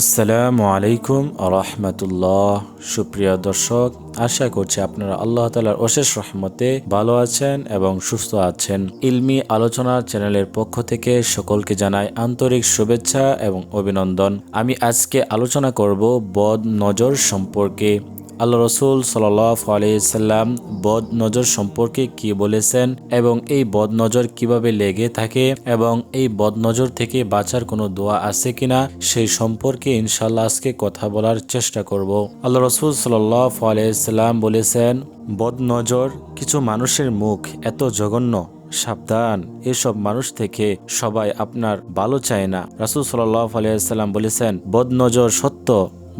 আসসালামু আলাইকুম রহমতুল্লাহ সুপ্রিয় দর্শক, আশা করছি আপনারা আল্লাহ তালার অশেষ রহমতে ভালো আছেন এবং সুস্থ আছেন। ইলমি আলোচনা চ্যানেলের পক্ষ থেকে সকলকে জানাই আন্তরিক শুভেচ্ছা এবং অভিনন্দন। আমি আজকে আলোচনা করব বদ নজর সম্পর্কে। আল্লাহ রসুল সাল্লাম বদ নজর সম্পর্কে কি বলেছেন এবং এই বদ নজর কীভাবে লেগে থাকে এবং এই বদ নজর থেকে বাঁচার কোনো দোয়া আছে কিনা সেই সম্পর্কে ইনশাল্লাহ আজকে কথা বলার চেষ্টা করব। আল্লাহ রসুল সাল্লাহ সাল্লাম বলেছেন বদ নজর কিছু মানুষের মুখ এত জঘন্য, সাবধান, এসব মানুষ থেকে সবাই আপনার ভালো চায় না। রাসুল সাল্লাহ আলিয়াল্লাম বলেছেন, বদনজর সত্য,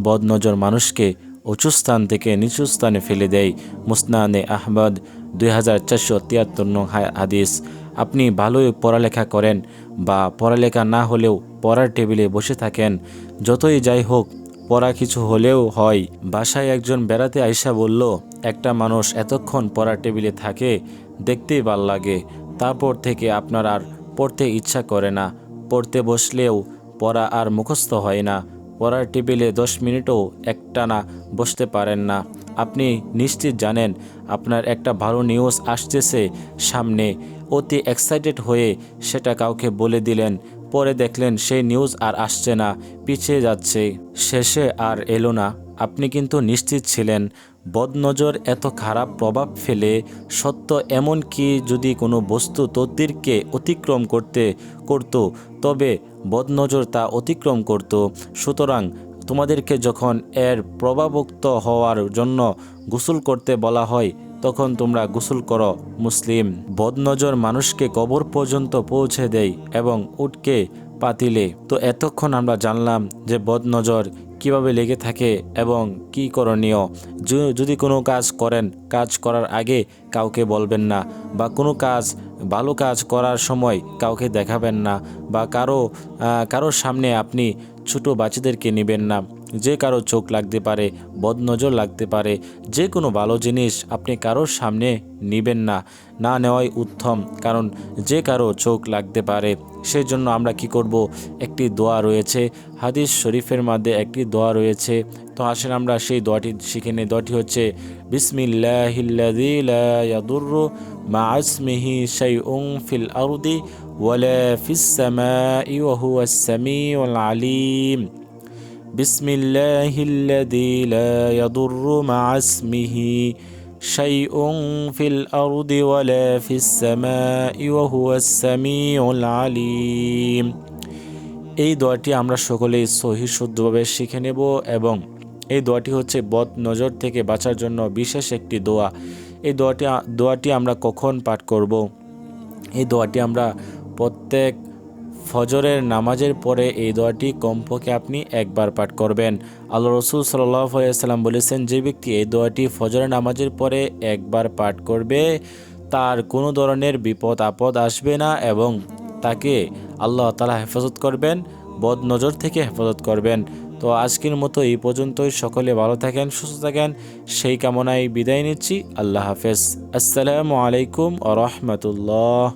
বদনজর মানুষকে উঁচু স্থান থেকে নিচু স্থানে ফেলে দেয়। মুসনানে আহমদ, দুই হাজার চারশো তিয়াত্তর নং হাদিস। আপনি ভালোই পড়ালেখা করেন বা পড়ালেখা না হলেও পড়ার টেবিলে বসে থাকেন। যতই যাই হোক, পড়া কিছু হলেও হয়। বাসায় একজন বেড়াতে আইসা বলল, একটা মানুষ এতক্ষণ পড়ার টেবিলে থাকে, দেখতেই ভালো লাগে। তারপর থেকে আপনার আর পড়তে ইচ্ছা করে না। পড়তে বসলেও পড়া আর মুখস্থ হয় না। পড়ার টেবিলে দশ মিনিটও একটানা বসতে পারেন না। আপনি নিশ্চিত জানেন, আপনার একটা ভালো নিউজ আসতেছে সামনে। অতি এক্সাইটেড হয়ে সেটা কাউকে বলে দিলেন। পরে দেখলেন সেই নিউজ আর আসছে না, পিছিয়ে যাচ্ছে। শেষে আর এলো না। আপনি কিন্তু নিশ্চিত ছিলেন। বদনজর এত খারাপ প্রভাব ফেলে, সত্য এমন কি যদি কোনো বস্তু তদ্দিরকে অতিক্রম করতে করত, তবে বদনজর তা অতিক্রম করত। সুতরাং তোমাদেরকে যখন এর প্রভাবক্ত হওয়ার জন্য গোসল করতে বলা হয়, তখন তোমরা গোসল করো, মুসলিম। বদনজর মানুষকে কবর পর্যন্ত পৌঁছে দেয় এবং উটকে পাতিলে। তো এতক্ষণ আমরা জানলাম যে বদনজর কীভাবে লেগে থাকে এবং কি করণীয়? যদি কোনো কাজ করেন, কাজ করার আগে কাউকে বলবেন না বা কোনো কাজ, ভালো কাজ করার সময় কাউকে দেখাবেন না বা কারও কারোর সামনে আপনি ছোট বাচ্চাদেরকে নেবেন না। যে কারও চোখ লাগতে পারে, বদনজর লাগতে পারে, যে কোনো ভালো জিনিস আপনি কারোর সামনে নেবেন না না নেওয়াই উত্তম, কারণ যে কারও চোখ লাগতে পারে সেই জন্য আমরা কি করব? একটি দোয়া রয়েছে, হাদিস শরীফের মধ্যে একটি দোয়া রয়েছে, তো আসেন আমরা সেই দোয়াটি শিখে নিই, দোয়াটি হচ্ছে বিসমিল্লাহিল্লাদিল্লাদুর্রু মা শাই উং ফিল আরদি ওয়ালা ফিস আলিম। بسم الله الذي لا يضر مع اسمه شيء في الأرض ولا في السماء وهو السميع العليم এই দোয়াটি আমরা সকলেই সহি শুদ্ধভাবে শিখে নেব এবং এই দোয়াটি হচ্ছে বদ নজর থেকে বাঁচার জন্য বিশেষ একটি দোয়া এই দোয়াটি দোয়াটি আমরা কখন পাঠ করব এই দোয়াটি আমরা প্রত্যেক ফজরের নামাজের পরে এই দোয়াটি কমপক্ষে আপনি একবার পাঠ করবেন। আল্লাহ রসুল সাল্লাম বলেছেন, যে ব্যক্তি এই দোয়াটি ফজরের নামাজের পরে একবার পাঠ করবে, তার কোনো ধরনের বিপদ আপদ আসবে না এবং তাকে আল্লাহ তালা হেফাজত করবেন বদ নজর থেকে হেফাজত করবেন। তো আজকের মতো এই পর্যন্তই। সকলে ভালো থাকেন, সুস্থ থাকেন। সেই কামনায় বিদায় নিচ্ছি। আল্লাহ হাফেজ। আসসালামু আলাইকুম আ রহমতুল্লাহ।